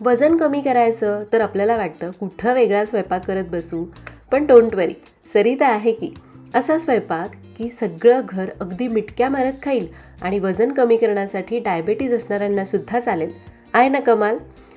वजन कमी करायचं तर आपल्याला वाटतं कुठं वेगळा स्वयंपाक करत बसू पण डोंट वरी सरिता आहे की. असा स्वयंपाक की सगळं घर अगदी मिटक्या मारत खाईल आणि वजन कमी करण्यासाठी डायबेटीज असणाऱ्यांनासुद्धा चालेल. आहे ना कमाल?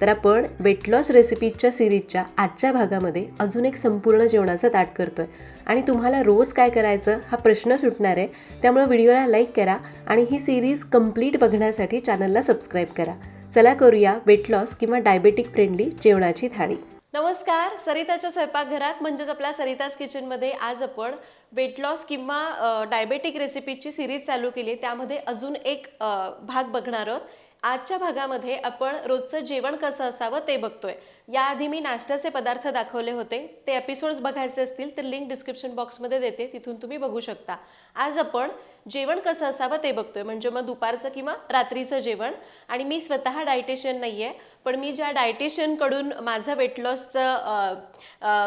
तर आपण वेट लॉस रेसिपीजच्या सिरीजच्या आजच्या भागामध्ये अजून एक संपूर्ण जेवणाचं ताट करतोय. आणि तुम्हाला रोज काय करायचं हा प्रश्न सुटणार आहे त्यामुळे व्हिडिओला लाईक करा आणि ही सिरीज कंप्लीट बघण्यासाठी चॅनलला सबस्क्राईब करा. चला करूया वेट लॉस किंवा डायबेटिक फ्रेंडली जेवणाची थाळी. नमस्कार सरिताच्या स्वयंपाकघरात म्हणजेच आपल्या सरिताज किचनमध्ये आज आपण वेट लॉस किंवा डायबेटिक रेसिपीची सिरीज चालू केली त्यामध्ये अजून एक भाग बघणार आहोत. आजच्या भागामध्ये आपण रोजचं जेवण कसं असावं ते बघतोय. याआधी मी नाश्त्याचे पदार्थ दाखवले होते. ते एपिसोड्स बघायचे असतील तर लिंक डिस्क्रिप्शन बॉक्समध्ये देते. तिथून तुम्ही बघू शकता. आज आपण जेवण कसं असावं ते बघतोय. म्हणजे मग दुपारचं किंवा रात्रीचं जेवण. आणि मी स्वतः डायटेशियन नाही आहे पण मी ज्या डायटेशियनकडून माझं वेट लॉसचं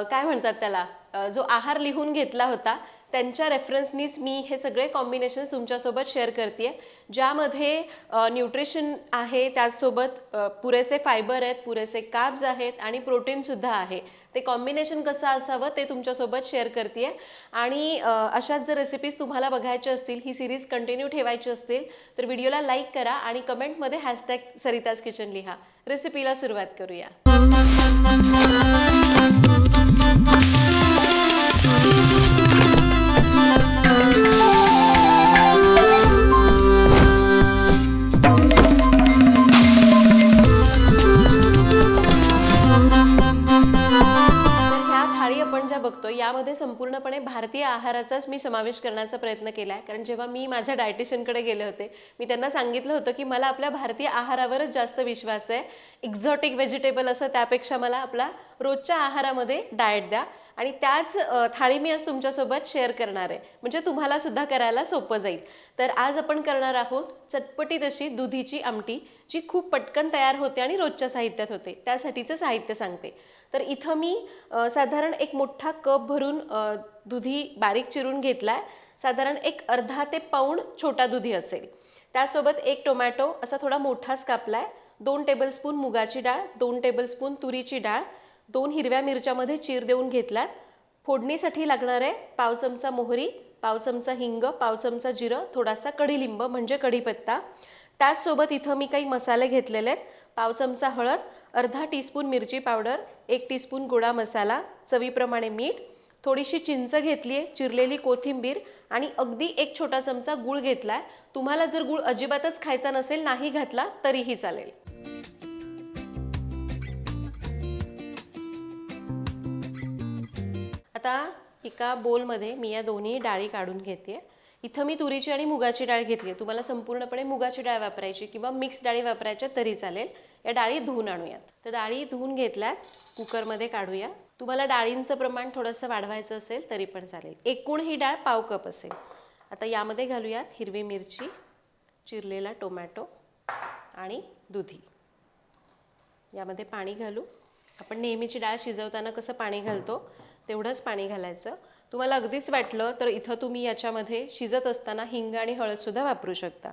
काय म्हणतात त्याला जो आहार लिहून घेतला होता त्यांच्या रेफरन्सनीच मी हे सगळे कॉम्बिनेशन्स तुमच्यासोबत शेअर करते ज्यामध्ये न्यूट्रिशन आहे त्याचसोबत पुरेसे फायबर आहेत पुरेसे काब्ज आहेत आणि प्रोटीनसुद्धा आहे. ते कॉम्बिनेशन कसं असावं ते तुमच्यासोबत शेअर करते आणि अशाच जर रेसिपीज तुम्हाला बघायच्या असतील ही सिरीज कंटिन्यू ठेवायची असतील तर व्हिडिओला लाईक करा आणि कमेंटमध्ये हॅशटॅग सरिताज किचन लिहा. रेसिपीला सुरुवात करूया. यामध्ये संपूर्णपणे भारतीय आहाराचाच मी समावेश करण्याचा प्रयत्न केला आहे कारण जेव्हा मी माझ्या डायटिशियनकडे गेले होते मी त्यांना सांगितलं होतं की मला आपल्या भारतीय आहारावरच जास्त विश्वास आहे. एक्झॉटिक व्हेजिटेबल असं त्यापेक्षा मला आपला रोजच्या आहारामध्ये डाएट द्या. आणि त्याच थाळी मी आज तुमच्यासोबत शेअर करणार आहे. म्हणजे तुम्हाला सुद्धा करायला सोपं जाईल. तर आज आपण करणार आहोत चटपटीत अशी दुधीची आमटी जी खूप पटकन तयार होते आणि रोजच्या साहित्यात होते. त्यासाठीचं साहित्य सांगते. तर इथं मी साधारण एक मोठा कप भरून दुधी बारीक चिरून घेतला आहे साधारण एक अर्धा ते पाऊण छोटा दुधी असेल. त्यासोबत एक टोमॅटो असा थोडा मोठाच कापलाय. दोन टेबलस्पून मुगाची डाळ दोन टेबलस्पून तुरीची डाळ दोन हिरव्या मिरच्यामध्ये चीर देऊन घेतल्यात फोडणीसाठी लागणार आहे पाव चमचा मोहरी पाव चमचा हिंग पाव चमचा जिरं थोडासा कढीलिंब म्हणजे कढीपत्ता त्याचसोबत इथं मी काही मसाले घेतलेले आहेत. पाव चमचा हळद अर्धा टीस्पून मिरची पावडर एक टीस्पून गोडा मसाला चवीप्रमाणे मीठ थोडीशी चिंच घेतली आहे चिरलेली कोथिंबीर आणि अगदी एक छोटा चमचा गूळ घेतलाय. तुम्हाला जर गूळ अजिबातच खायचा नसेल नाही घातला तरीही चालेल. आता एका बोलमध्ये मी या दोन्ही डाळी काढून घेते इथं मी तुरीची आणि मुगाची डाळ घेतली आहे तुम्हाला संपूर्णपणे मुगाची डाळ वापरायची किंवा मिक्स डाळी वापरायच्या तरी चालेल. या डाळी धुवून आणूयात. तर डाळी धुवून घेतल्यात कुकरमध्ये काढूया. तुम्हाला डाळींचं प्रमाण थोडंसं वाढवायचं असेल तरी पण चालेल. एकूण ही डाळ पाव कप असेल. आता यामध्ये घालूयात हिरवी मिरची चिरलेला टोमॅटो आणि दुधी. यामध्ये पाणी घालू. आपण नेहमीची डाळ शिजवताना कसं पाणी घालतो तेवढंच पाणी घालायचं. तुम्हाला अगदीच वाटलं तर इथं तुम्ही याच्यामध्ये शिजत असताना हिंग आणि हळदसुद्धा वापरू शकता.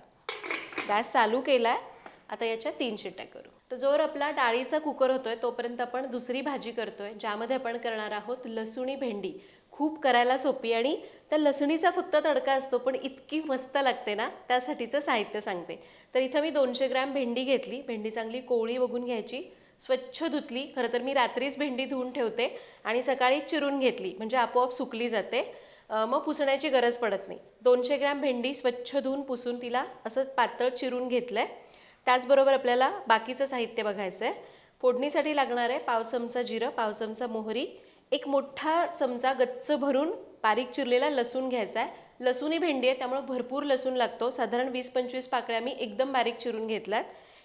गॅस चालू केला आहे आता याच्या तीन शिट्ट्या करू. तर जोर आपला डाळीचा कुकर होतोय तोपर्यंत आपण दुसरी भाजी करतोय ज्यामध्ये आपण करणार आहोत लसुणी भेंडी. खूप करायला सोपी आणि त्या लसणीचा फक्त तडका असतो पण इतकी मस्त लागते ना त्यासाठीचं साहित्य सांगते. तर इथं मी दोनशे ग्रॅम भेंडी घेतली. भेंडी चांगली कोवळी बघून घ्यायची. स्वच्छ धुतली. खरं तर मी रात्रीच भेंडी धुवून ठेवते आणि सकाळी चिरून घेतली. म्हणजे आपोआप सुकली जाते. मग पुसण्याची गरज पडत नाही. दोनशे ग्रॅम भेंडी स्वच्छ धुवून पुसून तिला असं पातळ चिरून घेतलं आहे त्याचबरोबर आपल्याला बाकीचं साहित्य बघायचं आहे फोडणीसाठी लागणार आहे पाव चमचा जिरं पाव चमचा मोहरी एक मोठा चमचा गच्च भरून बारीक चिरलेला लसूण घ्यायचा आहे लसूणी भेंडी आहे त्यामुळे भरपूर लसूण लागतो. साधारण वीस पंचवीस पाकळ्या मी एकदम बारीक चिरून घेतल्यात.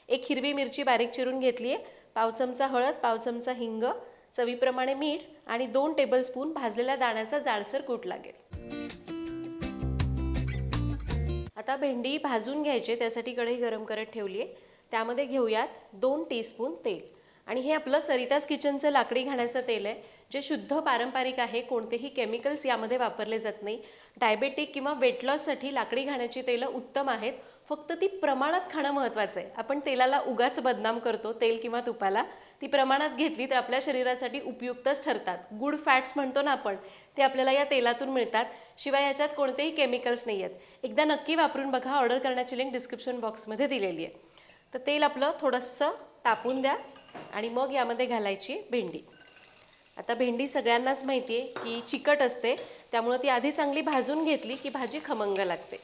एक हिरवी मिरची बारीक चिरून घेतली आहे. पाव चमचा हळद पाव चमचा हिंग चवीप्रमाणे मीठ आणि दोन टेबलस्पून भाजलेल्या दाण्याचा जाडसर कूट लागेल. आता भेंडी भाजून घ्यायची त्यासाठी कढई गरम करत ठेवली आहे. त्यामध्ये घेऊयात दोन टीस्पून तेल. आणि हे आपलं सरिताज किचनचं लाकडी घाण्याचं तेल आहे जे शुद्ध पारंपरिक आहे कोणतेही केमिकल्स यामध्ये वापरले जात नाही. डायबेटिक किंवा वेट लॉससाठी लाकडी घाण्याची तेलं उत्तम आहेत. फक्त ती प्रमाणात खाणं महत्त्वाचं आहे. आपण तेलाला उगाच बदनाम करतो तेल किंवा तुपाला. ती प्रमाणात घेतली तर आपल्या शरीरासाठी उपयुक्तच ठरतात. गुड फॅट्स म्हणतो ना आपण ते आपल्याला या तेलातून मिळतात. शिवाय याच्यात कोणतेही केमिकल्स नाही आहेत एकदा नक्की वापरून बघा ऑर्डर करण्याची लिंक डिस्क्रिप्शन बॉक्समध्ये दिलेली आहे. तर तेल आपलं थोडंसं तापून द्या आणि मग यामध्ये घालायची भेंडी. आता भेंडी सगळ्यांनाच माहिती आहे की चिकट असते त्यामुळं ती आधी चांगली भाजून घेतली की भाजी खमंग लागते.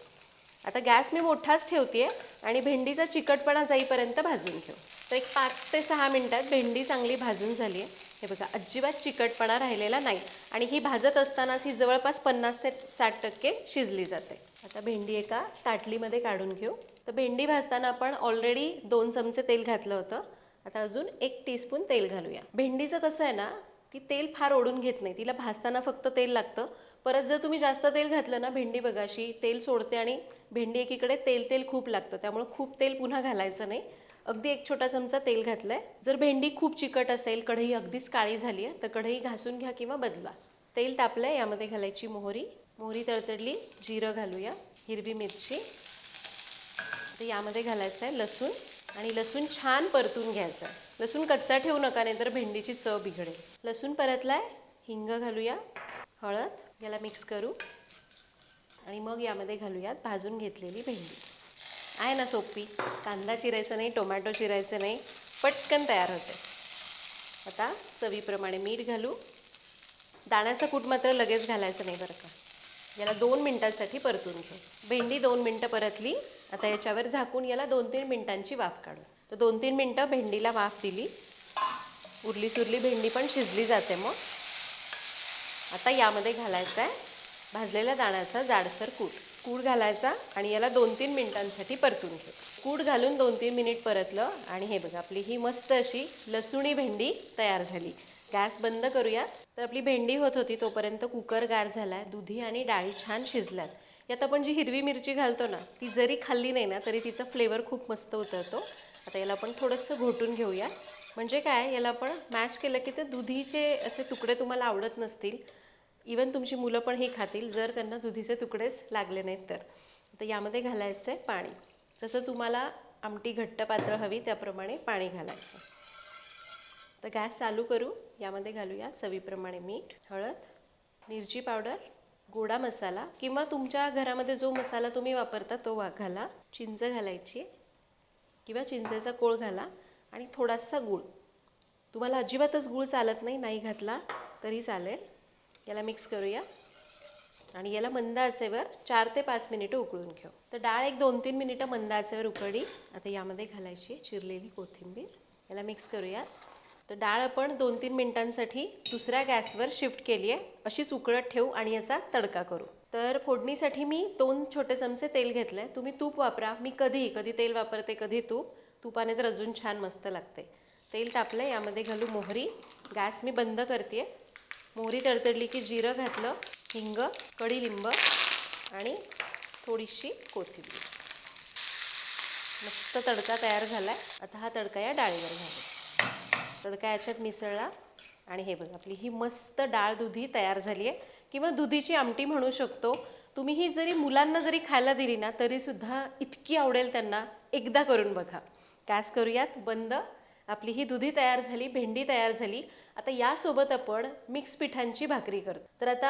आता गॅस मी मोठाच ठेवते आणि भेंडीचा चिकटपणा जाईपर्यंत भाजून घेऊ. तर एक पाच ते सहा मिनटात भेंडी चांगली भाजून झाली आहे हे बघा अजिबात चिकटपणा राहिलेला नाही. आणि ही भाजत असतानाच ही जवळपास पन्नास ते साठ टक्के शिजली जाते. आता भेंडी एका ताटलीमध्ये काढून घेऊ. तर भेंडी भाजताना आपण ऑलरेडी दोन चमचे तेल घातलं होतं. आता अजून एक टीस्पून तेल घालूया. भेंडीचं कसं आहे ना ती तेल फार ओढून घेत नाही. तिला भाजताना फक्त तेल लागतं. परत जर तुम्ही जास्त तेल घातलं ना भेंडी बघाशी तेल सोडते आणि भेंडी एकीकडे तेल तेल खूप लागतं. त्यामुळे खूप तेल पुन्हा घालायचं नाही. अगदी एक छोटा चमचा तेल घातलं आहे जर भेंडी खूप चिकट असेल कढई अगदीच काळी झाली आहे तर कढई घासून घ्या किंवा बदला. तेल तापलं आहे यामध्ये घालायची मोहरी. मोहरी तडतडली जिरं घालूया हिरवी मिरची. तर यामध्ये घालायचं आहे लसूण आणि लसूण छान परतून घ्यायचं आहे लसूण कच्चा ठेवू नका नाहीतर भेंडीची चव बिघडेल. लसूण परतलाय हिंग घालूया हळद याला मिक्स करू. आणि मग यामध्ये घालूयात भाजून घेतलेली भेंडी. आहे ना सोपी. कांदा चिरायचा नाही टोमॅटो चिरायचं नाही पटकन तयार होते आता चवीप्रमाणे मीठ घालू. दाण्याचं कूट मात्र लगेच घालायचं नाही बरं का. याला दोन मिनटांसाठी परतून घेऊ भेंडी दोन मिनटं परतली आता याच्यावर झाकून याला दोन तीन मिनटांची वाफ काढू. तर दोन तीन मिनटं भेंडीला वाफ दिली. उरली सुरली भेंडी पण शिजली जाते मग. आता यामध्ये घालायचा आहे भाजलेल्या दाण्याचा जाडसर कूट. कूड घालायचा आणि याला दोन तीन मिनिटांसाठी परतून घेऊ कूड घालून दोन तीन मिनिट परतलं आणि हे बघा आपली ही मस्त अशी लसुणी भेंडी तयार झाली. गॅस बंद करूया. तर आपली भेंडी होत होती तोपर्यंत कुकर गार झाला दुधी आणि डाळी छान शिजल्यात. यात आपण जी हिरवी मिरची घालतो ना ती जरी खाल्ली नाही ना तरी तिचा फ्लेवर खूप मस्त उतरतो. आता याला आपण थोडंसं घोटून घेऊया. म्हणजे काय याला आपण मॅश केलं की ते दुधीचे असे तुकडे तुम्हाला आवडत नसतील इवन तुमची मुलं पण हे खातील जर त्यांना दुधीचे तुकडेच लागले नाहीत तर. तर यामध्ये घालायचं आहे पाणी. जसं तुम्हाला आमटी घट्ट पात्र हवी त्याप्रमाणे पाणी घालायचं. तर गॅस चालू करू. यामध्ये घालूया चवीप्रमाणे मीठ हळद मिरची पावडर गोडा मसाला किंवा तुमच्या घरामध्ये जो मसाला तुम्ही वापरता तो वा घाला. चिंच घालायची. किंवा चिंचेचा कोळ घाला आणि थोडासा गूळ. तुम्हाला अजिबातच गूळ चालत नाही नाही घातला तरी चालेल. याला मिक्स करूया. आणि याला मंद आचेवर चार ते पाच मिनिटं उकळून घेऊ. तर डाळ एक दोन तीन मिनिटं मंद आचेवर उकळली आता यामध्ये घालायची चिरलेली कोथिंबीर. याला मिक्स करूया. तर डाळ आपण दोन तीन मिनिटांसाठी दुसऱ्या गॅसवर शिफ्ट केली आहे. अशीच उकळत ठेवू आणि याचा तडका करू. तर फोडणीसाठी मी दोन छोटे चमचे तेल घेतलं आहे तुम्ही तूप वापरा. मी कधी कधी तेल वापरते कधी तूप. तुपाने तर अजून छान मस्त लागते. तेल तापलं यामध्ये घालू मोहरी. गॅस मी बंद करते मोहरी तडतडली की जिरं घातलं हिंग कढीलिंब आणि थोडीशी कोथिंबीर. मस्त तडका तयार झाला आहे आता हा तडका या डाळीवर घालू. तडका याच्यात मिसळला आणि हे बघा आपली ही मस्त डाळ दुधी तयार झाली आहे. किंवा दुधीची आमटी म्हणू शकतो. तुम्ही ही जरी मुलांना जरी खायला दिली ना तरीसुद्धा इतकी आवडेल त्यांना. एकदा करून बघा. गॅस करूयात? बंद. आपली ही दुधी तयार झाली भेंडी तयार झाली. आता यासोबत आपण मिक्स पिठांची भाकरी करतो. तर आता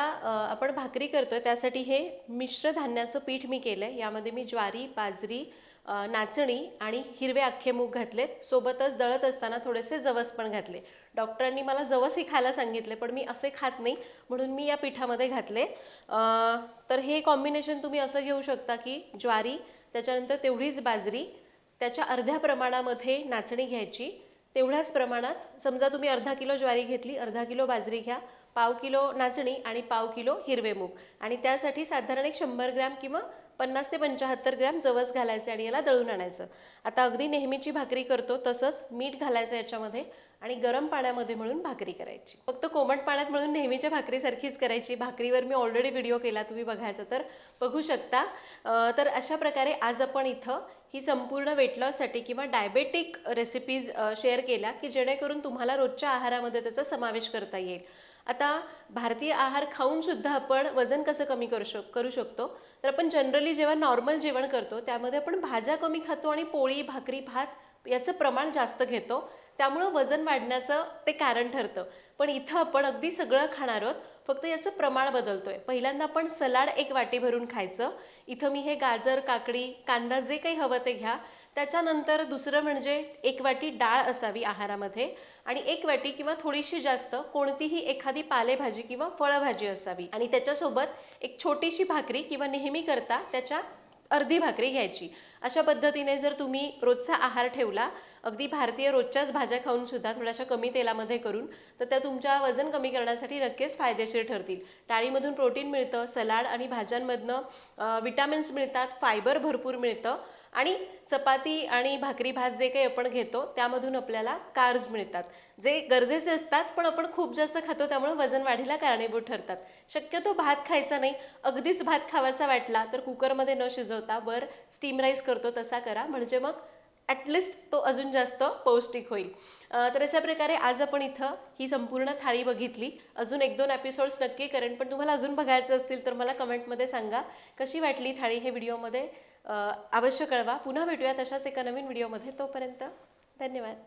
आपण भाकरी करतोय त्यासाठी हे मिश्र धान्याचं पीठ मी केलं आहे यामध्ये मी ज्वारी बाजरी नाचणी आणि हिरवे अख्खे मूग घातलेत. सोबतच दळत असताना थोडेसे जवस पण घातले. डॉक्टरांनी मला जवसही खायला सांगितले पण मी असे खात नाही म्हणून मी या पिठामध्ये घातले. तर हे कॉम्बिनेशन तुम्ही असं घेऊ शकता की ज्वारी त्याच्यानंतर तेवढीच बाजरी त्याच्या अर्ध्या प्रमाणामध्ये नाचणी घ्यायची तेवढ्याच प्रमाणात समजा तुम्ही अर्धा किलो ज्वारी घेतली अर्धा किलो बाजरी घ्या पाव किलो नाचणी आणि पाव किलो हिरवे मूग. आणि त्यासाठी साधारण एक शंभर ग्रॅम किंवा पन्नास ते पंच्याहत्तर ग्रॅम जवस घालायचे आणि याला दळून आणायचं. आता अगदी नेहमीची भाकरी करतो तसंच मीठ घालायचं याच्यामध्ये. आणि गरम पाण्यामध्ये मिळून भाकरी करायची. फक्त कोमट पाण्यात मिळून नेहमीच्या भाकरीसारखीच करायची. भाकरीवर मी ऑलरेडी व्हिडिओ केला तुम्ही बघायचा तर. बघू शकता. तर अशा प्रकारे आज आपण इथं ही संपूर्ण वेट लॉससाठी किंवा डायबेटिक रेसिपीज शेअर केल्या की जेणेकरून तुम्हाला रोजच्या आहारामध्ये त्याचा समावेश करता येईल. आता भारतीय आहार खाऊनसुद्धा आपण वजन कसं कमी करू शक करू शकतो? तर आपण जनरली जेव्हा नॉर्मल जेवण करतो त्यामध्ये आपण भाज्या कमी खातो आणि पोळी भाकरी भात याचं प्रमाण जास्त घेतो. त्यामुळं वजन वाढण्याचं ते कारण ठरतं. पण इथं आपण अगदी सगळं खाणार आहोत फक्त याचं प्रमाण बदलतोय. पहिल्यांदा आपण सलाड एक वाटी भरून खायचं. इथं मी हे गाजर काकडी कांदा जे काही हवं ते घ्या. त्याच्यानंतर दुसरं म्हणजे एक वाटी डाळ असावी आहारामध्ये आणि एक वाटी किंवा थोडीशी जास्त कोणतीही एखादी पालेभाजी किंवा फळभाजी असावी. आणि त्याच्यासोबत एक छोटीशी भाकरी किंवा नेहमी करता त्याच्या अर्धी भाकरी घ्यायची. अशा पद्धतीने जर तुम्ही रोजचा आहार ठेवला अगदी भारतीय रोजच्याच भाज्या खाऊन सुद्धा थोड्याशा कमी तेलामध्ये करून तर त्या तुमच्या वजन कमी करण्यासाठी नक्कीच फायदेशीर ठरतील. डाळीमधून प्रोटीन मिळतं सलाड आणि भाज्यांमधनं विटॅमिन्स मिळतात फायबर भरपूर मिळतं. आणि चपाती आणि भाकरी भात जे काही आपण घेतो त्यामधून आपल्याला कार्ब्स मिळतात. जे गरजेचे असतात पण आपण खूप जास्त खातो त्यामुळे वजन वाढीला कारणीभूत ठरतात. शक्यतो भात खायचा नाही. अगदीच भात खावासा वाटला तर कुकरमध्ये न शिजवता वर स्टीम राईस करतो तसा करा. म्हणजे मग ॲटलिस्ट तो अजून जास्त पौष्टिक होईल. तर अशा प्रकारे आज आपण इथं ही संपूर्ण थाळी बघितली. अजून एक दोन एपिसोड्स नक्की करेन पण तुम्हाला अजून बघायचं असतील तर मला कमेंटमध्ये सांगा. कशी वाटली थाळी हे व्हिडिओमध्ये अवश्य कळवा. पुन्हा भेटूया तशाच एका नवीन व्हिडिओमध्ये. तोपर्यंत धन्यवाद.